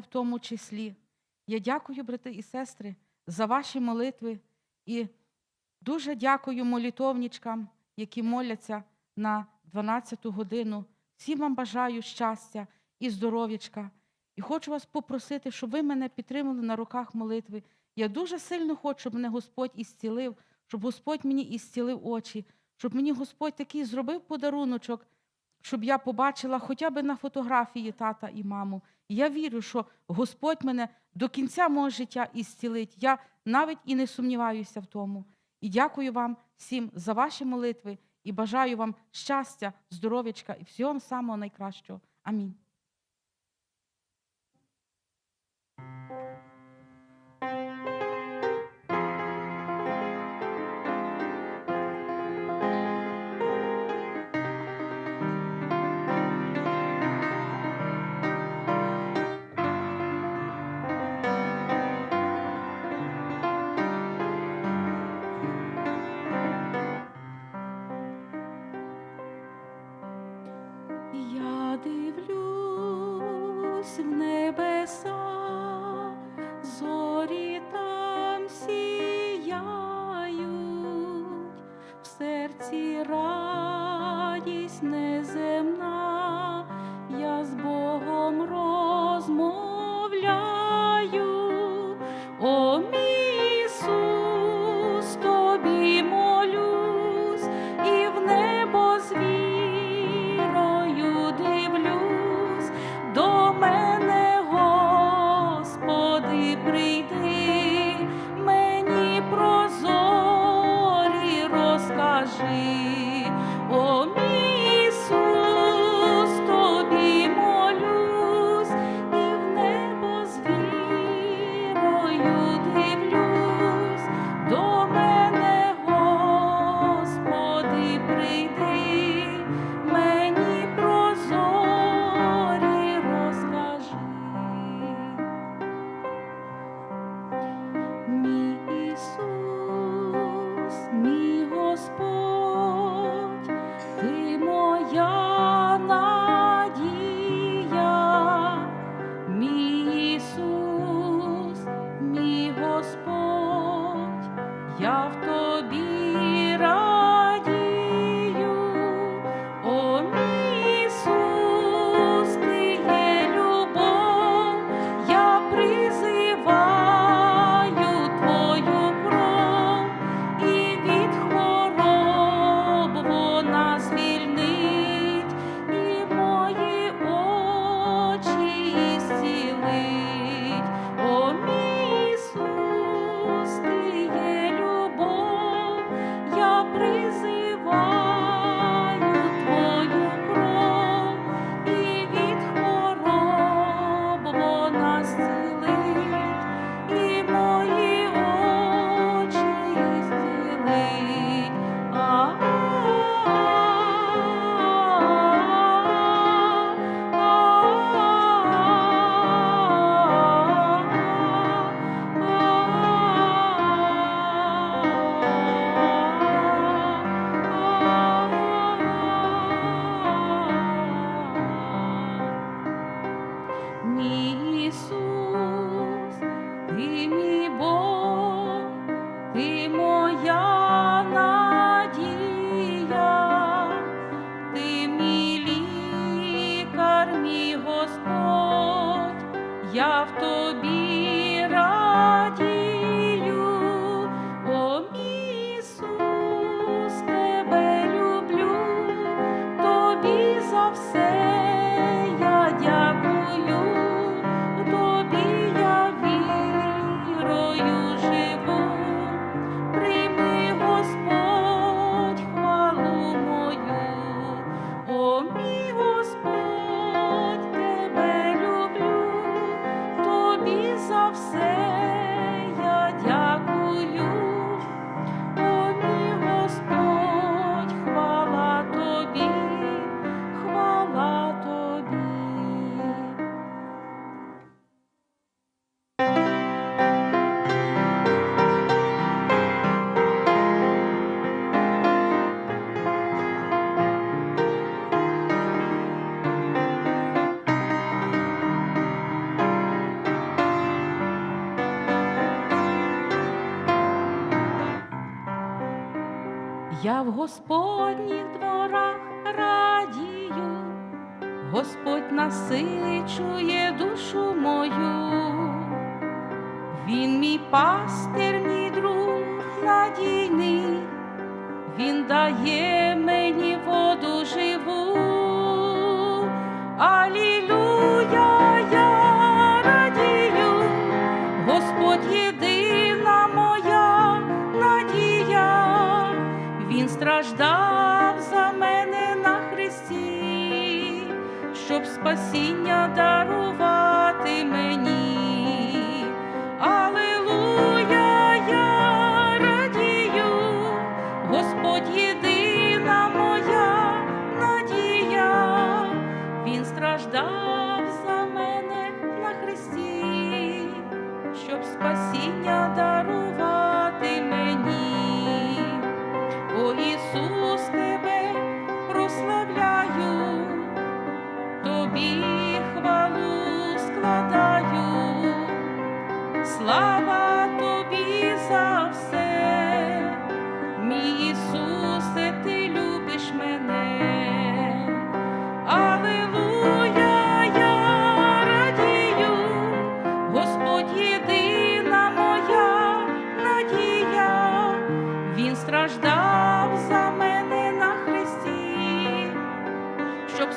в тому числі. Я дякую, брати і сестри, за ваші молитви і дуже дякую молитовничкам, які моляться на 12 годину. Всім вам бажаю щастя і здоров'ячка. І хочу вас попросити, щоб ви мене підтримали на руках молитви. Я дуже сильно хочу, щоб мене Господь ісцілив, щоб Господь мені ісцілив очі, щоб мені Господь такий зробив подаруночок, щоб я побачила хоча б на фотографії тата і маму. Я вірю, що Господь мене до кінця мого життя ісцілить. Я навіть і не сумніваюся в тому. І дякую вам всім за ваші молитви і бажаю вам щастя, здоров'ячка і всього самого найкращого. Амінь. Я в Я в Господніх дворах радію, Господь насичує душу мою, Він мій пастир, мій друг надійний, Він дає мені воду жив. страждав за мене на хресті, щоб спасіння дарувати мені.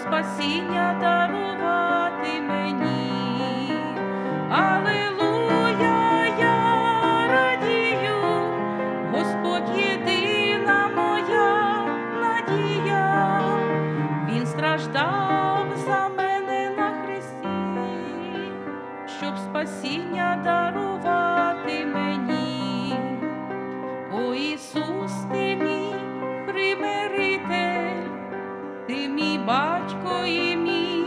спасіння дарував. ти мій батько і мій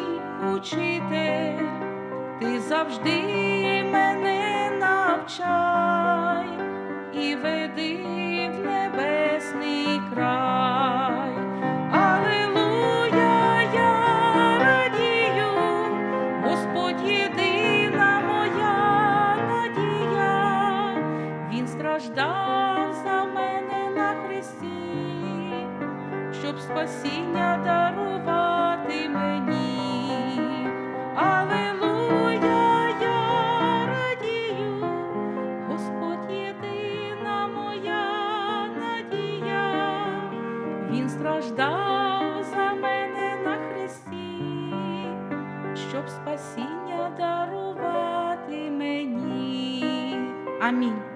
учитель, ти завжди мене навчай і веди в небесний край. Аминь.